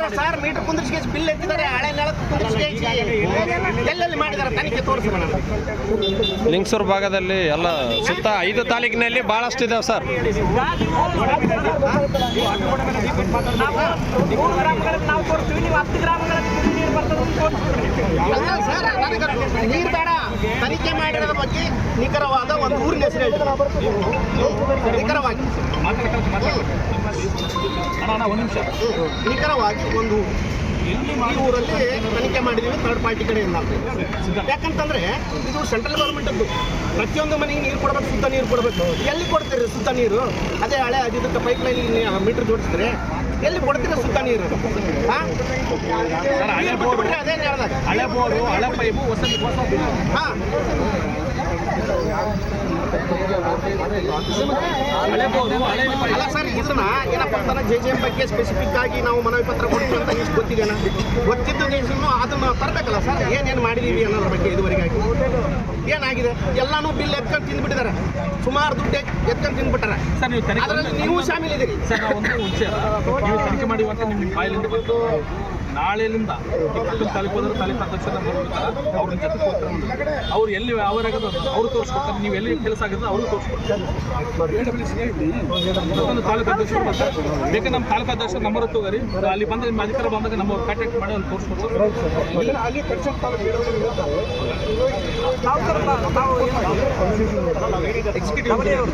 ಮಾಡಿದ್ದಾರೆ sir meter ಕುಂದಿರ್ಸ್ಗೆ bill ಎತ್ತಿದ್ದಾರೆ ಹಳೆ ನೆಳಕ್ಕೆ ಕುಂದಿರ್ಸ್ಗೆ ಎಲ್ಲೆಲ್ಲಿ ಮಾಡಿದ್ದಾರೆ ತನಿಖೆ ತೋರಿಸಿ ಮೇಡಮ್. ಲಿಂಗಸೂರು ಭಾಗದಲ್ಲಿ ಎಲ್ಲ ಸುತ್ತ ಐದು ತಾಲೂಕಿನಲ್ಲಿ ಬಹಳಷ್ಟು ಇದಾವೆ ಸರ್. ನಾವು ತೋರಿಸ್ತೀವಿ ನೀವು ಹತ್ತು ಗ್ರಾಮಗಳಲ್ಲಿ ನೀರು ಬರ್ತದೆ ಸರ್ ನನಗೆ ನೀರು ಬೇಡ. ತನಿಖೆ ಮಾಡಿರೋದ್ರ ಬಗ್ಗೆ ನಿಖರವಾದ ಒಂದು ಊರಿನ ಹೆಸರು ಹೇಳಿ ನಿಖರವಾಗಿ ನಿಖರವಾಗಿ ಒಂದು. ಈ ಊರಲ್ಲಿ ತನಿಖೆ ಮಾಡಿದೀವಿ ಥರ್ಡ್ ಪಾರ್ಟಿ ಕಡೆಯಿಂದ. ಯಾಕಂತಂದ್ರೆ ಇದು ಸೆಂಟ್ರಲ್ ಗೌರ್ಮೆಂಟದ್ದು ಪ್ರತಿಯೊಂದು ಮನೆಗೆ ನೀರು ಕೊಡಬೇಕು ಶುದ್ಧ ನೀರು ಕೊಡಬೇಕು. ಎಲ್ಲಿ ಕೊಡ್ತೀರಿ ಶುದ್ಧ ನೀರು? ಅದೇ ಹಳೆ ಅದಿದ್ದಕ್ಕೆ ಪೈಪ್ ಲೈನ್ ಮೀಟರ್ ಜೋಡಿಸಿದ್ರೆ ಎಲ್ಲಿ ಕೊಡ್ತೀರಿ ಶುದ್ಧ ನೀರು? ಹೇಳ್ದಾಗ ಹಳೆ ಬೋರು ಹಳೆ ಪೈಪು ಹೊಸ ಹಾಂ. ಅಲ್ಲ ಸರ್ ಇದನ್ನ ಏನಪ್ಪ ಅಂತಾನೆ ಜೆ ಜೆ ಎಂ ಬಗ್ಗೆ ಸ್ಪೆಸಿಫಿಕ್ ಆಗಿ ನಾವು ಮನವಿ ಪತ್ರ ಕೊಡ್ತೀವಿ ಅಂತ ಇಷ್ಟು ಗೊತ್ತಿದೆನಾ ಗೊತ್ತಿದ್ದು ನೀವು ಅದನ್ನ ತರಬೇಕಲ್ಲ ಸರ್? ಏನೇನು ಮಾಡಿದೀವಿ ಅನ್ನೋದ್ರ ಬಗ್ಗೆ ಇದುವರೆಗಾಗಿ ಏನಾಗಿದೆ? ಎಲ್ಲಾನು ಬಿಲ್ ಎತ್ಕೊಂಡು ತಿಂದ್ಬಿಟ್ಟಿದ್ದಾರೆ. ಸುಮಾರು ದುಡ್ಡು ಎತ್ಕೊಂಡು ತಿಂದ್ಬಿಟ್ಟಾರೆ. ಸರ್ ನೀವು ಅದರಲ್ಲಿ ನೀವು ಶಾಮೀಲಿದ್ದೀರಿ ಸರ್ ನಾವು ಒಂದು ವಿಷಯ ನೀವು ತನಿಖೆ ಮಾಡಿ ಅಂತ ನಿಮ್ಮ ಬಂತು. ನಾಳೆಯಿಂದ ಟಿಕೆಟ್ ತಾಲೂಕು ಹೋದ್ರೆ ತಾಲೂಕು ಅಧ್ಯಕ್ಷರ ಅವ್ರ ಜೊತೆ ಅವ್ರು ಎಲ್ಲಿ ಅವರಾಗದ ಅವ್ರು? ತೋರಿಸ್ಕೊಡ್ತಾರೆ. ನೀವು ಎಲ್ಲಿ ಕೆಲಸ ಆಗುತ್ತೆ ಅವ್ರು ತೋರಿಸ್ಕೊಡ್ತಾರೆ. ತಾಲೂಕು ಅಧ್ಯಕ್ಷರು ಬರ್ತಾರೆ. ಬೇಕಾದ್ರೆ ನಮ್ಮ ತಾಲೂಕು ಅಧ್ಯಕ್ಷರು ನಂಬರ್ ತಗೋರಿ. ಅಲ್ಲಿ ಬಂದ ನಿಮ್ಮ ಅಧಿಕಾರ ಬಂದಾಗ ನಮ್ಮ ಕಾಂಟ್ಯಾಕ್ಟ್ ಮಾಡಿ ಅಲ್ಲಿ ತೋರಿಸ್ಕೊಡ್ತಾರೆ. ನಾವು ಸರ್ ನಾವು ಎಕ್ಸಿಕ್ಯೂಟಿವ್ ಎಲ್ಲ